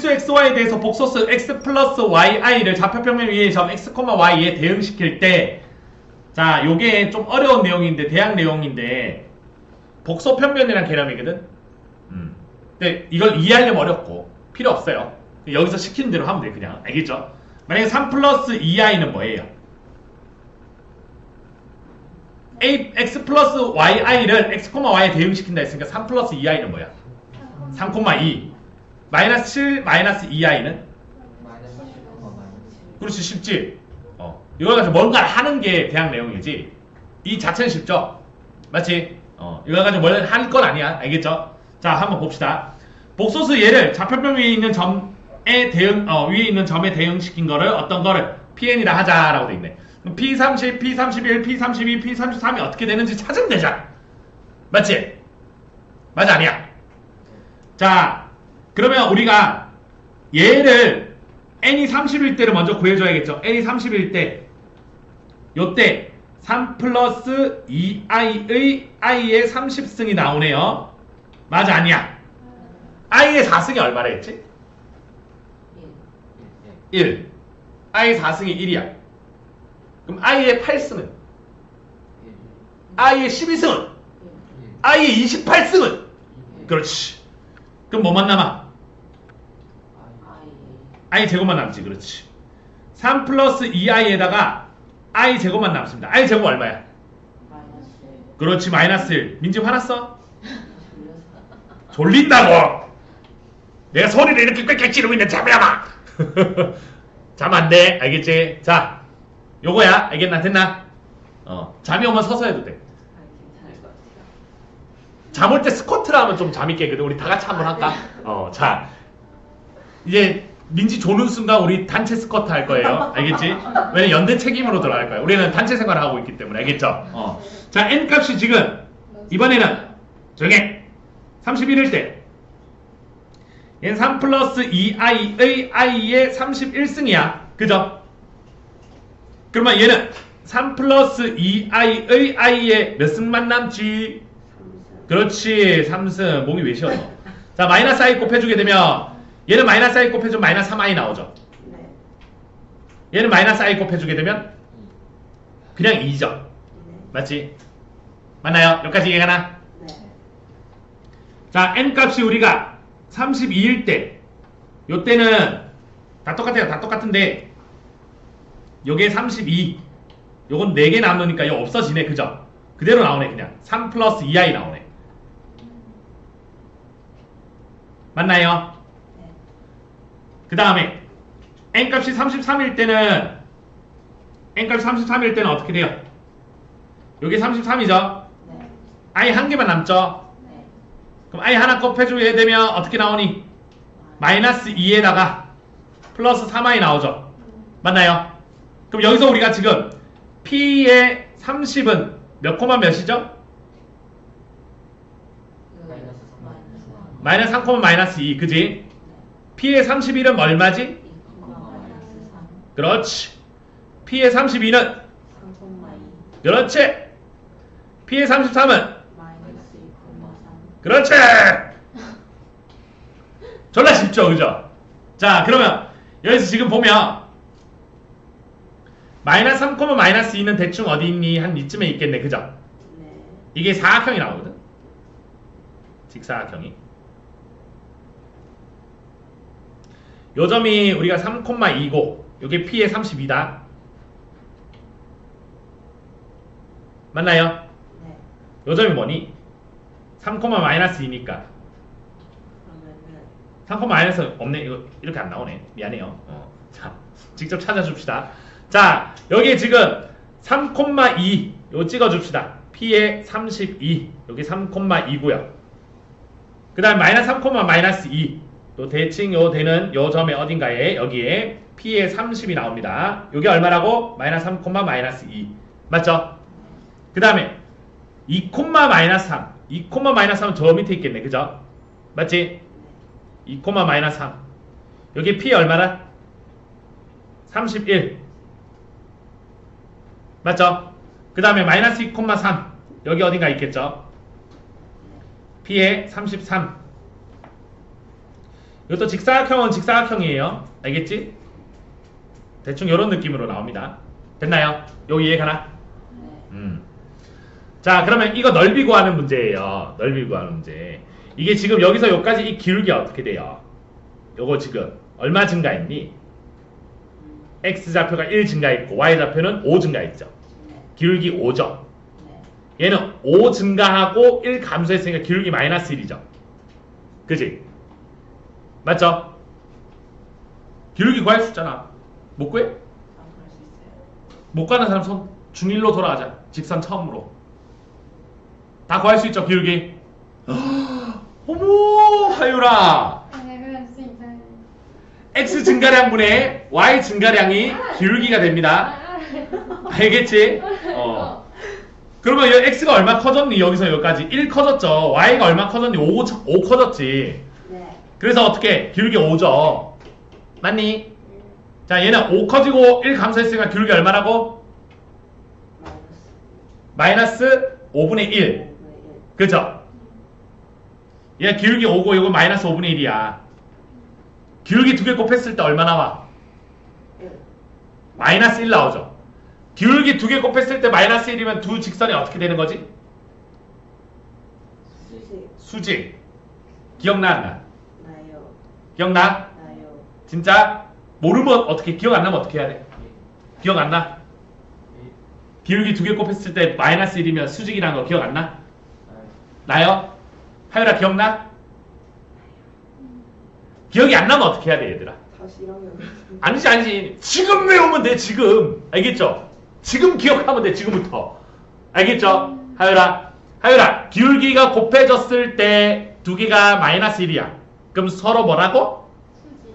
실수 xy에 대해서 복소수 x 플러스 yi를 좌표평면 위의 점 x, y에 대응시킬 때 자, 요게 좀 어려운 내용인데 대학 내용인데 복소 평면이란 개념이거든. 음. 근데 이걸 이해하려면 어렵고 필요 없어요. 여기서 시키는 대로 하면 돼 그냥 알겠죠? 만약에 3 플러스 2i는 뭐예요? a x 플러스 yi를 x, y에 대응시킨다 했으니까 3 플러스 2i는 뭐야? 3,2 마이너스 7 마이너스 2i는 마이너스 7, 마이너스 그렇지 쉽지? 어. 이걸 가지고 뭔가 하는 게 대학 내용이지. 이 자체는 쉽죠? 맞지? 어. 이걸 가지고 뭘할건 아니야. 알겠죠? 자 한번 봅시다. 복소수 얘를 좌표평 위에 있는 점에 대응 어 위에 있는 점에 대응시킨 거를 어떤 거를? Pn이라 하자라고 돼 있네. 그럼 p30 p31 p32 p33이 어떻게 되는지 찾으면 되잖아. 맞지? 맞아 아니야? 자, 그러면 우리가 얘를 n이 30일 때를 먼저 구해줘야겠죠. n이 30일 때, 요때 3 플러스 2i의 i의 30승이 나오네요. 맞아, 아니야? i의 4승이 얼마라 했지? 1. 1. i의 4승이 1이야. 그럼 i의 8승은? 1. i의 12승은? i의 28승은? 그렇지. 그럼 뭐만 남아? i 제곱만 남지 그렇지. 3 플러스 2i에다가 i 제곱만 남습니다. i 제곱 얼마야? 그렇지 마이너스 1 민지 화났어? 졸린다고! 내가 소리를 이렇게 꽥꽥 지르고 있는데 잠이야마! 잠 안돼 알겠지? 자 요거야. 알겠나? 됐나? 어 잠이 오면 서서 해도 돼 잠 올 때 스쿼트를 하면 좀 잠이 깨거든. 우리 다 같이 한번 할까? 어, 자. 이제 민지 조는 순간 우리 단체 스쿼트 할 거예요. 알겠지? 왜냐면 연대 책임으로 들어갈 거야. 우리는 단체 생활을 하고 있기 때문에. 알겠죠? 어. 자, n 값이 지금 이번에는 조용해. 31일 때. 얘는 3 플러스 2i의 i의 31승이야. 그죠? 그러면 얘는 3 플러스 2i의 i의 몇 승만 남지? 그렇지 3승. 목이 왜 쉬어 너? 자 마이너스 i 곱해주게 되면 얘는 마이너스 i 곱해주면 마이너스 3i 나오죠. 얘는 마이너스 i 곱해주게 되면 그냥 2죠. 맞지? 맞나요? 여기까지 이해가나? 자 n 값이 우리가 32일 때 요때는 다 똑같아요. 다 똑같은데 요게 32 요건 4개 남으니까 이거 없어지네. 그죠? 그대로 나오네 그냥. 3 플러스 2i 나오네 맞나요? 그 다음에 n값이 33일 때는 n값이 33일 때는 어떻게 돼요? 여기 33이죠? i 한 개만 남죠? 그럼 i 하나 곱해주게 되면 어떻게 나오니? 마이너스 2에다가 플러스 3i 나오죠? 맞나요? 그럼 여기서 우리가 지금 p의 30은 몇 코마 몇이죠? 마이너스 3. 마이너스 3 코마 마이너스 2 그지? p의 31은 얼마지? 그렇지 p의 32는 그렇지 p의 33은 그렇지 졸라 쉽죠 그죠? 자 그러면 여기서 지금 보면 마이너스 3 코마 마이너스 2는 대충 어디 있니? 한 이쯤에 있겠네 그죠? 이게 사각형이 나오거든 직사각형이 요 점이 우리가 3,2고 요게 P의 32다. 맞나요? 요 점이 뭐니? 3, 마이너스 2니까. 3, 마이너스 없네. 이거 이렇게 안 나오네. 미안해요. 어. 자 직접 찾아줍시다. 자 여기 지금 3,2 요 찍어줍시다. P의 32 여기 3,2고요. 그 다음 마이너스 3, 마이너스 2. 또 대칭 요 되는 요 점의 어딘가에 여기에 P의 30이 나옵니다. 요게 얼마라고? 마이너스 3, 마이너스 2. 맞죠? 그 다음에 2, 마이너스 3. 2, 마이너스 3은 저 밑에 있겠네. 그죠? 맞지? 2, 마이너스 3. 여기 P 얼마나? 31. 맞죠? 그 다음에 마이너스 2,3. 여기 어딘가 있겠죠? P의 33 이것도 직사각형은 직사각형이에요. 알겠지? 대충 이런 느낌으로 나옵니다. 됐나요? 요 이해 가나? 네. 음. 자, 그러면 이거 넓이 구하는 문제예요. 넓이 구하는 문제. 이게 지금 여기서 여기까지 이 기울기가 어떻게 돼요? 요거 지금 얼마 증가했니? x 좌표가 1 증가했고 y 좌표는 5 증가했죠. 네. 기울기 5죠. 네. 얘는 5 증가하고 1 감소했으니까 기울기 마이너스 1이죠. 그지? 맞죠? 기울기 구할 수 있잖아. 못 구해? 아. 못 가는 사람 손 중일로 돌아가자. 직선 처음으로. 다 구할 수 있죠, 기울기. 어머, 하유라. x 증가량분의 y 증가량이 기울기가 됩니다. 알겠지? 어. 그러면 이 x가 얼마 커졌니? 여기서 여기까지 1 커졌죠. y가 얼마 커졌니? 5, 5 커졌지. 네. 그래서 어떻게? 기울기 5죠. 맞니? 자, 얘는 5 커지고 1 감소했으니까 기울기 얼마라고? 마이너스. 마이너스 5분의 1. 5분의 1. 그죠? 얘 기울기 5고 이거 마이너스 5분의 1이야. 기울기 두 개 곱했을 때 얼마 나와? 1. 마이너스 1 나오죠. 기울기 두 개 곱했을 때 마이너스 1이면 두 직선이 어떻게 되는 거지? 수직. 수직. 기억나 안 나? 기억나? 진짜? 모르면 어떻게 기억 안 나면 어떻게 해야 돼? 기억 안 나? 기울기 두 개 곱했을 때 마이너스 1이면 수직이라는 거 기억 안 나? 나요? 하율아 기억나? 기억이 안 나면 어떻게 해야 돼 얘들아? 다시 1학년. 아니지 아니지 지금 외우면 돼 지금 알겠죠? 지금 기억하면 돼 지금부터 알겠죠? 하율아 하율아 기울기가 곱해졌을 때 두 개가 마이너스 1이야 그럼 서로 뭐라고?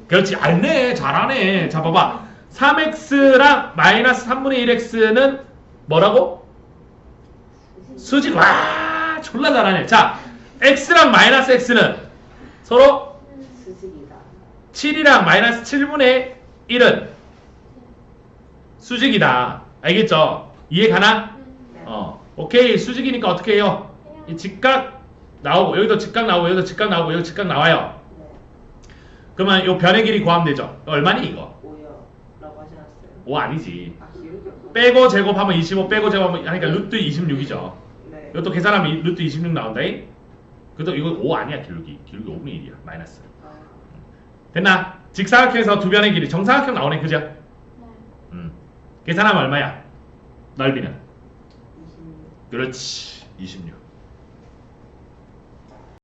그렇지 알네 잘하네 자 봐봐 3x랑 마이너스 3분의 1x는 뭐라고? 수직 와 졸라 잘하네 자 x랑 마이너스 x는 서로 수직이다. 7이랑 마이너스 7분의 1은 수직이다. 알겠죠? 이해 가나? 네. 어. 오케이. 수직이니까 어떻게 해요? 이 직각 나오고 여기도 직각 나오고 여기도 직각 나오고 여기 직각 나와요. 네. 그러면 이 변의 길이 구하면 되죠. 얼마니 이거? 5요. 라고 하지 않았어요? 5 아니지. 아. 빼고 제곱하면 25 빼고 제곱하면 하니까 루트 26이죠. 네. 이것도 계산하면 이- 루트 26 나온다. 이 그래도 이거 5 아니야 기울기. 기울기 5분의 1이야. 마이너스. 아, 됐나? 직사각형에서 두 변의 길이 정사각형 나오네. 그죠? 네. 음. 계산하면 얼마야? 넓이는? 26. 그렇지 26